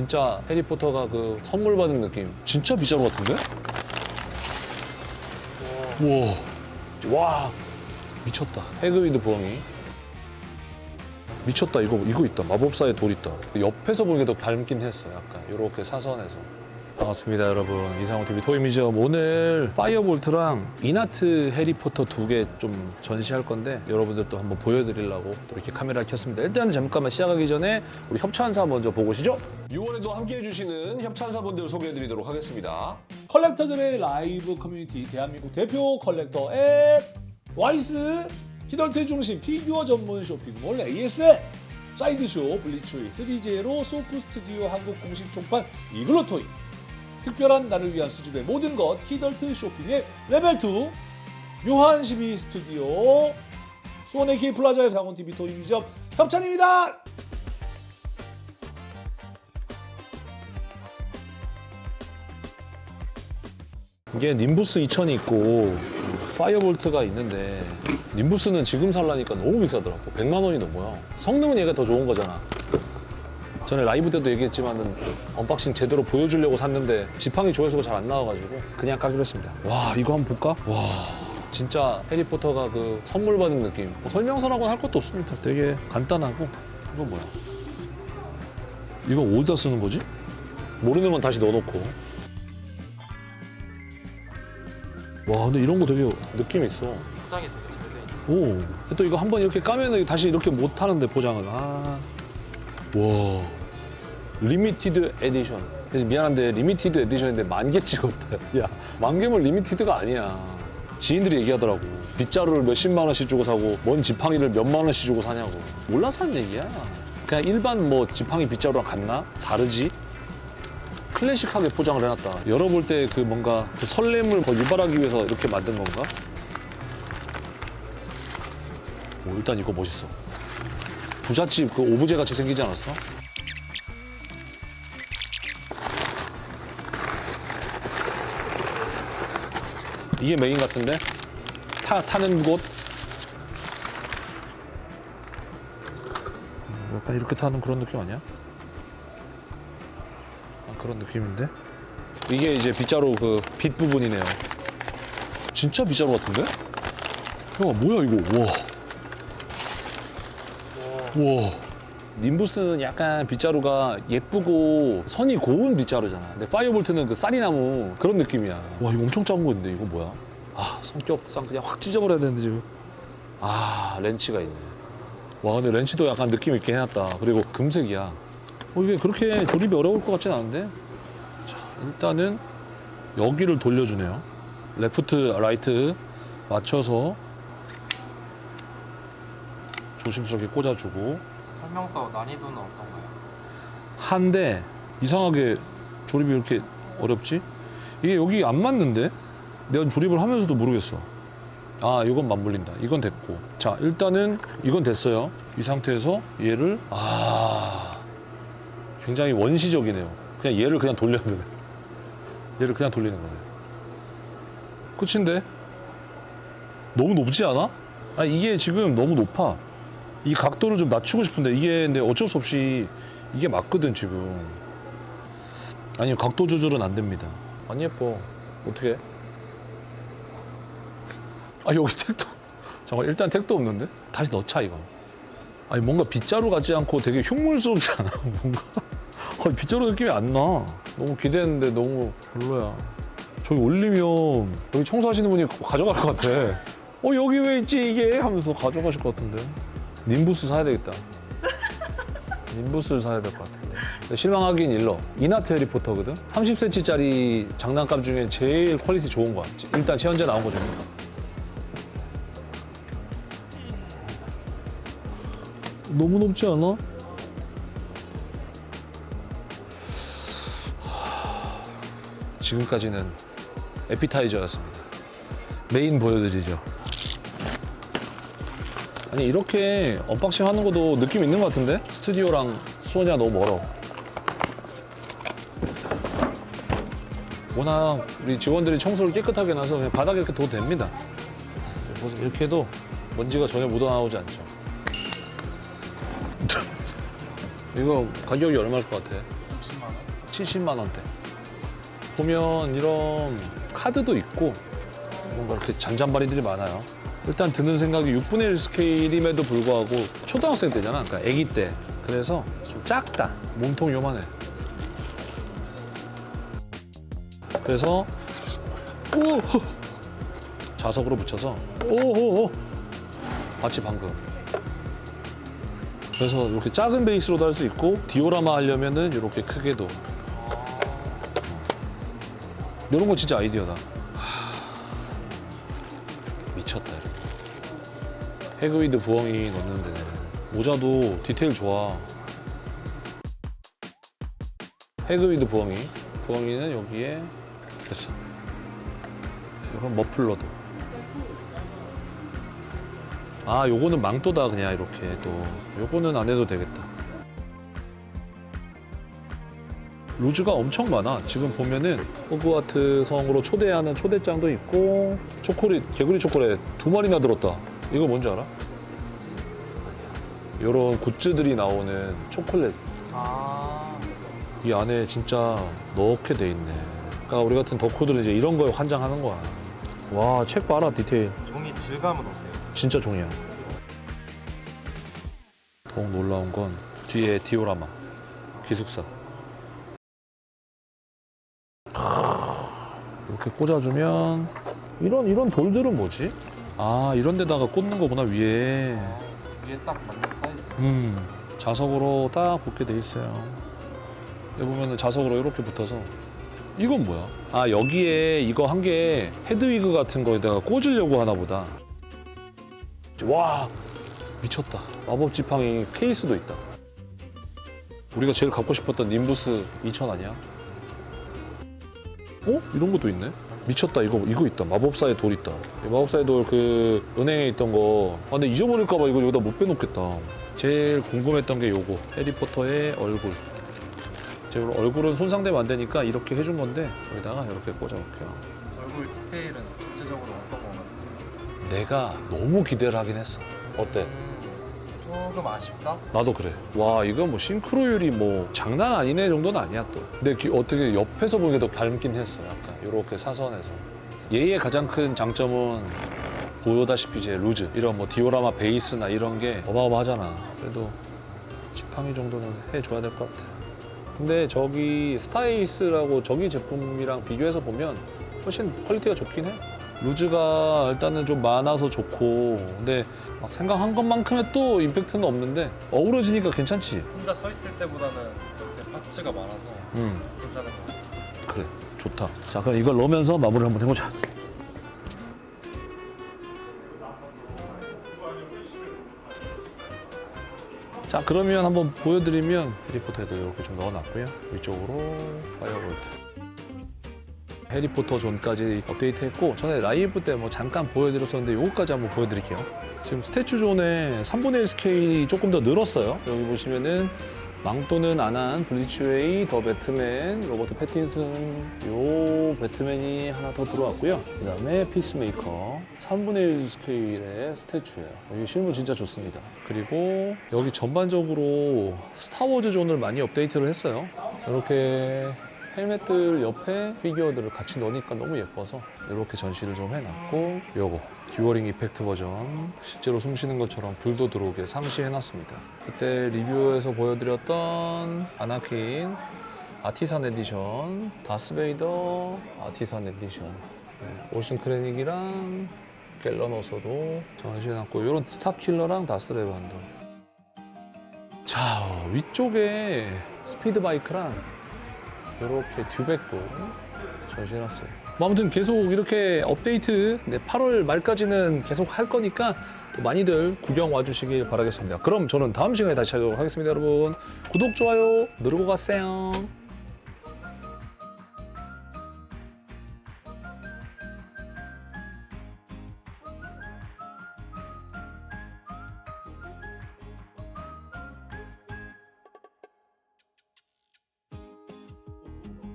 진짜 해리포터가 그 선물 받은 느낌. 진짜 빗자루 같은데? 우와. 와. 미쳤다. 해그위드 부엉이. 미쳤다. 이거 이거 있다. 마법사의 돌 있다. 옆에서 보는 게 더 닮긴 했어. 약간 이렇게 사선에서. 반갑습니다, 여러분. 이상호 TV 토이미지엄 오늘 파이어볼트랑 이나트 해리포터 두 개 좀 전시할 건데 여러분들 또 한번 보여드리려고 또 이렇게 카메라를 켰습니다. 일단 잠깐만 시작하기 전에 우리 협찬사 먼저 보고시죠. 6월에도 함께 해 주시는 협찬사분들 소개해드리도록 하겠습니다. 컬렉터들의 라이브 커뮤니티 대한민국 대표 컬렉터 앱 와이스 키덜트 중심 피규어 전문 쇼핑몰 ASL 사이드쇼 블리츠웨이 3제로 소프 스튜디오 한국 공식 총판 이글로토이 특별한 나를 위한 수집의 모든 것 키덜트 쇼핑의 레벨 2 묘한 시미 스튜디오 수원에키 플라자의 상온TV 토이미점 협찬입니다. 이게 님부스 2000이 있고 파이어볼트가 있는데 님부스는 지금 살라니까 너무 비싸더라고. 100만 원이 넘어요. 성능은 얘가 더 좋은 거잖아 전에 라이브 때도 얘기했지만은 언박싱 제대로 보여주려고 샀는데 지팡이 조회수가 잘 안 나와가지고 그냥 까기로 했습니다 와 이거 한번 볼까? 와 진짜 해리포터가 그 선물 받은 느낌 뭐 설명서라고는 할 것도 없습니다 되게 간단하고 이거 뭐야 이거 어디다 쓰는 거지? 모르는 건 다시 넣어놓고 와 근데 이런 거 되게 느낌 있어 포장이 되게 잘 돼. 있는 오. 또 이거 한번 이렇게 까면 다시 이렇게 못 하는데 포장을. 아. 와. 리미티드 에디션. 그래서 미안한데 리미티드 에디션인데 만 개 찍었다. 야, 만 개면 리미티드가 아니야. 지인들이 얘기하더라고. 빗자루를 몇십만 원씩 주고 사고 뭔 지팡이를 몇만 원씩 주고 사냐고. 몰라서 한 얘기야. 그냥 일반 뭐 지팡이 빗자루랑 같나? 다르지? 클래식하게 포장을 해놨다. 열어볼 때 그 뭔가 그 설렘을 더 유발하기 위해서 이렇게 만든 건가? 오, 일단 이거 멋있어. 부잣집 그 오브제 같이 생기지 않았어? 이게 메인 같은데? 타, 타는 곳? 음, 약간 이렇게 타는 그런 느낌 아니야? 아, 그런 느낌인데? 이게 이제 빗자루 그 빗 부분이네요. 진짜 빗자루 같은데? 야, 뭐야 이거? 와. 와. 님부스는 약간 빗자루가 예쁘고 선이 고운 빗자루잖아. 근데 파이어볼트는 그 쌀이나무 그런 느낌이야. 와 이거 엄청 작은 건데 이거 뭐야? 아 성격상 그냥 확 찢어버려야 되는데 지금. 아 렌치가 있네. 와 근데 렌치도 약간 느낌 있게 해놨다. 그리고 금색이야. 어 이게 그렇게 조립이 어려울 것 같진 않은데. 자 일단은 여기를 돌려주네요. 레프트 라이트 맞춰서 조심스럽게 꽂아주고 설명서 난이도는 어떤가요? 한데 이상하게 조립이 이렇게 어렵지? 이게 여기 안 맞는데? 내가 조립을 하면서도 모르겠어. 아, 이건 맞물린다. 이건 됐고. 자, 일단은 이건 됐어요. 이 상태에서 얘를 아 굉장히 원시적이네요. 그냥 얘를 그냥 돌려야 되네. 얘를 그냥 돌리는 거네. 끝인데? 너무 높지 않아? 아 이게 지금 너무 높아. 이 각도를 좀 낮추고 싶은데 이게 근데 어쩔 수 없이 이게 맞거든 지금. 아니요 각도 조절은 안 됩니다. 안 예뻐. 어떻게? 아 여기 택도 잠깐 일단 택도 없는데 다시 넣자 이거. 아니 뭔가 빗자루 같지 않고 되게 흉물스럽지 않아 뭔가. 아니 빗자루 느낌이 안 나. 너무 기대했는데 너무 별로야. 저기 올리면 여기 청소하시는 분이 가져갈 것 같아. 어 여기 왜 있지 이게 하면서 가져가실 것 같은데. 님부스 사야 되겠다. 님부스를 사야 될 것 같은데. 근데 실망하긴 일러. 이나트 해리포터거든. 30cm짜리 장난감 중에 제일 퀄리티 좋은 거야. 일단 최현재 나온 거 중에. 너무 높지 않아? 지금까지는 에피타이저였습니다. 메인 보여드리죠. 아니 이렇게 언박싱 하는 것도 느낌 있는 것 같은데? 스튜디오랑 수원이가 너무 멀어. 워낙 우리 직원들이 청소를 깨끗하게 나서 그냥 바닥에 이렇게 둬도 됩니다. 이렇게 해도 먼지가 전혀 묻어나오지 않죠. 이거 가격이 얼마일 것 같아? 30만 70만 원대. 보면 이런 카드도 있고 뭔가 이렇게 잔잔바리들이 많아요. 일단 드는 생각이 6분의 1 스케일임에도 불구하고 초등학생 때잖아. 그러니까 아기 때. 그래서 좀 작다. 몸통 요만해. 그래서 오 자석으로 붙여서 오오오 마치 방금. 그래서 이렇게 작은 베이스로도 할 수 있고 디오라마 하려면은 이렇게 크게도 이런 거 진짜 아이디어다. 하... 미쳤다. 이거. 해그위드 부엉이 넣는데 모자도 디테일 좋아. 해그위드 부엉이. 부엉이는 여기에 됐어. 이런 머플러도. 아, 요거는 망토다 그냥 이렇게 또. 요거는 안 해도 되겠다. 루즈가 엄청 많아. 지금 보면은 호그와트 성으로 초대하는 초대장도 있고 초콜릿, 개구리 초콜릿 두 마리나 들었다. 이거 뭔지 알아? 요런 굿즈들이 나오는 초콜릿 아, 이 안에 진짜 넣게 돼 있네. 그러니까 우리 같은 덕후들은 이제 이런 거에 환장하는 거야. 와, 책 봐라 디테일. 종이 질감은 어때요? 진짜 종이야. 더욱 놀라운 건 뒤에 디오라마 기숙사. 이렇게 꽂아주면 이런 이런 돌들은 뭐지? 아 이런 데다가 꽂는 거구나 위에. 위에 딱 맞는 사이즈. 음 자석으로 딱 붙게 돼 있어요. 여기 보면은 자석으로 이렇게 붙어서 이건 뭐야? 아 여기에 이거 한 개 헤드위그 같은 거에다가 꽂으려고 하나 보다. 와 미쳤다. 마법 지팡이 케이스도 있다. 우리가 제일 갖고 싶었던 님부스 2000 아니야? 어? 이런 것도 있네. 미쳤다. 이거 이거 있다. 마법사의 돌 있다. 이 마법사의 돌 그 은행에 있던 거. 아, 근데 잊어버릴까봐 이거 여기다 못 빼놓겠다. 제일 궁금했던 게 요거. 해리포터의 얼굴. 제 얼굴은 손상되면 안 되니까 이렇게 해준 건데 여기다가 이렇게 꽂아볼게요. 얼굴 디테일은 전체적으로 어떤 거 같으세요? 내가 너무 기대를 하긴 했어. 어때? 음, 조금 아쉽다? 나도 그래. 와, 이거 뭐 싱크로율이 뭐 장난 아니네 정도는 아니야 또. 근데 기- 어떻게 옆에서 보기에 더 닮긴 했어. 약간 이렇게 사선에서. 얘의 가장 큰 장점은 보다시피 이제 루즈 이런 뭐 디오라마 베이스나 이런 게 어마어마하잖아. 그래도 지팡이 정도는 해줘야 될 것 같아. 근데 저기 스타이스라고 저기 제품이랑 비교해서 보면 훨씬 퀄리티가 좋긴 해. 루즈가 일단은 좀 많아서 좋고 근데 막 생각한 것만큼의 또 임팩트는 없는데 어우러지니까 괜찮지. 혼자 서 있을 때보다는 이렇게 파츠가 많아서 음 괜찮은 것 같아요. 그래 좋다. 자 그럼 이걸 넣으면서 마무리를 한번 해보자. 자 그러면 한번 보여드리면 해리포터에도 이렇게 좀 넣어놨고요. 위쪽으로 파이어볼트. 해리포터 존까지 업데이트했고 전에 라이브 때 뭐 잠깐 보여드렸었는데 요거까지 한번 보여드릴게요. 지금 스태츄 존의 3분의 1 스케일이 조금 더 늘었어요. 여기 보시면은 망토는 안 한 블리츠웨이, 더 배트맨, 로버트 패틴슨 요 배트맨이 하나 더 들어왔고요. 그 다음에 피스메이커 3분의 1 스케일의 스태츄예요. 여기 실물 진짜 좋습니다. 그리고 여기 전반적으로 스타워즈 존을 많이 업데이트를 했어요. 이렇게 헬멧들 옆에 피규어들을 같이 넣으니까 너무 예뻐서 이렇게 전시를 좀 해놨고 요거 듀어링 이펙트 버전. 실제로 숨 쉬는 것처럼 불도 들어오게 상시해놨습니다. 그때 리뷰에서 보여드렸던 아나킨 아티산 에디션 다스베이더 아티산 에디션. 네, 올슨 크레닉이랑 갤러너서도 전시해놨고 이런 스타킬러랑 다스레반더. 자 위쪽에 스피드 바이크랑 이렇게 듀백도 전시해놨어요. 뭐 아무튼 계속 이렇게 업데이트 네, 8월 말까지는 계속 할 거니까 또 많이들 구경 와주시길 바라겠습니다. 그럼 저는 다음 시간에 다시 찾아오도록 하겠습니다, 여러분. 구독, 좋아요 누르고 가세요.